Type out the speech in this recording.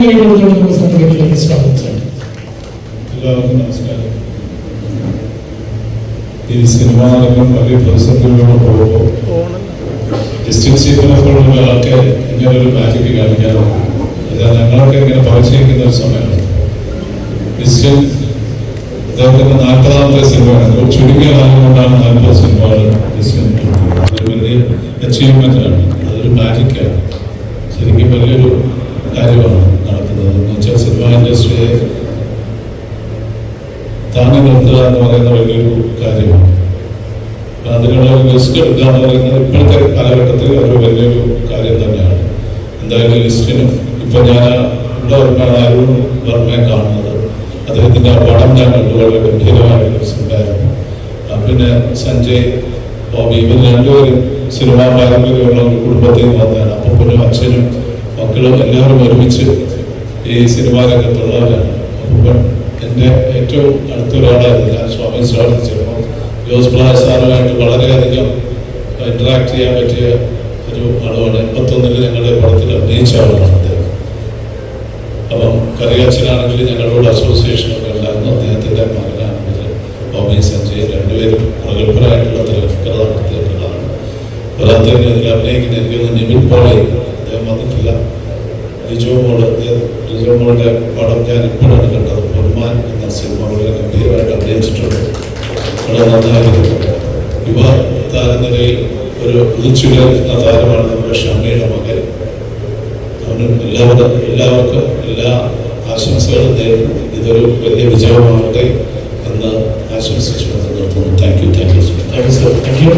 സംഘത്തിലേക്ക് സ്വാഗതം ചെയ്യുന്നു എല്ലാവർക്കും നമസ്കാരം ഈ സിനിമാ രംഗം വലിയ പ്രതിസന്ധികളിലൂടെ പോകുമ്പോൾ ഡിസ്റ്റൻസ് ചെയ്യുന്നപ്പോഴുള്ള ആൾക്ക് ഇങ്ങനെ ഒരു മാജിക് കാണിക്കാറുണ്ട് അത് ഞങ്ങളൊക്കെ ഇങ്ങനെ പറിച്ചിരിക്കുന്ന ഒരു സമയമാണ് ക്രിസ്ത്യൻ അദ്ദേഹത്തിന്റെ നാൽപ്പതാമത്തെ സിനിമയാണ് ഒരു ചുരുങ്ങിയ കാലം കൊണ്ടാണ് നാൽപ്പത് സിനിമകൾ ക്രിസ്ത്യൻ അതൊരു വലിയ അച്ചീവ്മെന്റ് ആണ് അതൊരു മാജിക്കാണ് ശരിക്കും വലിയൊരു കാര്യമാണ് നടക്കുന്നത് എന്ന് വെച്ചാൽ സിനിമ ഇൻഡസ്ട്രിയെ താങ്ങി നിർത്തുക എന്ന് പറയുന്ന വലിയൊരു കാര്യമാണ്. അതിനുള്ള ലിസ്റ്റ് എടുക്കുക എന്ന് പറയുന്നത് ഇപ്പോഴത്തെ കാലഘട്ടത്തിൽ ഒരു വലിയൊരു കാര്യം തന്നെയാണ്. എന്തായാലും ലിസ്റ്റിനും ഇപ്പൊ ഞാൻ ഇവിടെ വരുമ്പോഴാണ് അരുൺ വർമ്മയെ കാണുന്നത്. അദ്ദേഹത്തിന്റെ ആ പടം ഞാൻ കണ്ടു. വളരെ ഗംഭീരമായ ഉണ്ടായിരുന്നു പിന്നെ സഞ്ജയ് ബോബി ഇവർ രണ്ടുപേരും സിനിമാ പാരമ്പര്യമുള്ള ഒരു കുടുംബത്തിൽ നിന്ന് വന്നതാണ് പിന്നെ അച്ഛനും മക്കളും എല്ലാവരും ഒരുമിച്ച് ഈ സിനിമാ രംഗത്തുള്ളവരാണ്. അപ്പം എന്റെ ഏറ്റവും അടുത്തൊരാളായിരുന്നു ഞാൻ സ്വാമി സ്വാഗതിച്ചപ്പോൾ ജോസ് പ്ലാസ് സാറുമായിട്ട് വളരെയധികം ഇന്ററാക്ട് ചെയ്യാൻ പറ്റിയ ഒരു ആളുമാണ് എൺപത്തൊന്നിൽ ഞങ്ങളുടെ പടത്തിൽ അഭിനയിച്ച ആളാണ് അദ്ദേഹം. അപ്പം കറിയച്ചനാണെങ്കിൽ ഞങ്ങളോട് അസോസിയേഷനൊക്കെ ഉണ്ടായിരുന്നു. അദ്ദേഹത്തിന്റെ മകനാണെങ്കിൽ ഹോമി സഞ്ജയ് രണ്ടുപേരും പ്രഗത്ഭരായിട്ടുള്ള തിരക്കഥ നടത്തിയിട്ടുള്ളതാണ് പോരാത്തതിന് ഇതിൽ അഭിനയിക്കുന്ന എനിക്ക് നിമിൻ പോളി. അദ്ദേഹം വന്നിട്ടില്ല. ലിജോ മോൾ അദ്ദേഹം ലിജോ മോളുടെ പടം ഞാൻ ഇപ്പോഴാണ് കണ്ടത് പൊന്മാൻ എന്ന സിനിമ വളരെ ഗംഭീരമായിട്ട് അഭിനയിച്ചിട്ടുണ്ട്. വളരെ നന്നായിരുന്നു യുവ താരനിരയിൽ ഒരു ഉദിച്ചുയർന്ന താരമാണ് നമ്മുടെ ഷമ്മിയുടെ മകൻ. അവനും എല്ലാവരും എല്ലാവർക്കും എല്ലാ ആശംസകളും നേരിടും ഇതൊരു വലിയ വിജയമാകട്ടെ എന്ന് ആശംസിച്ചുകൊണ്ട് നിർത്തുന്നു. Thank you thank you thank you sir thank you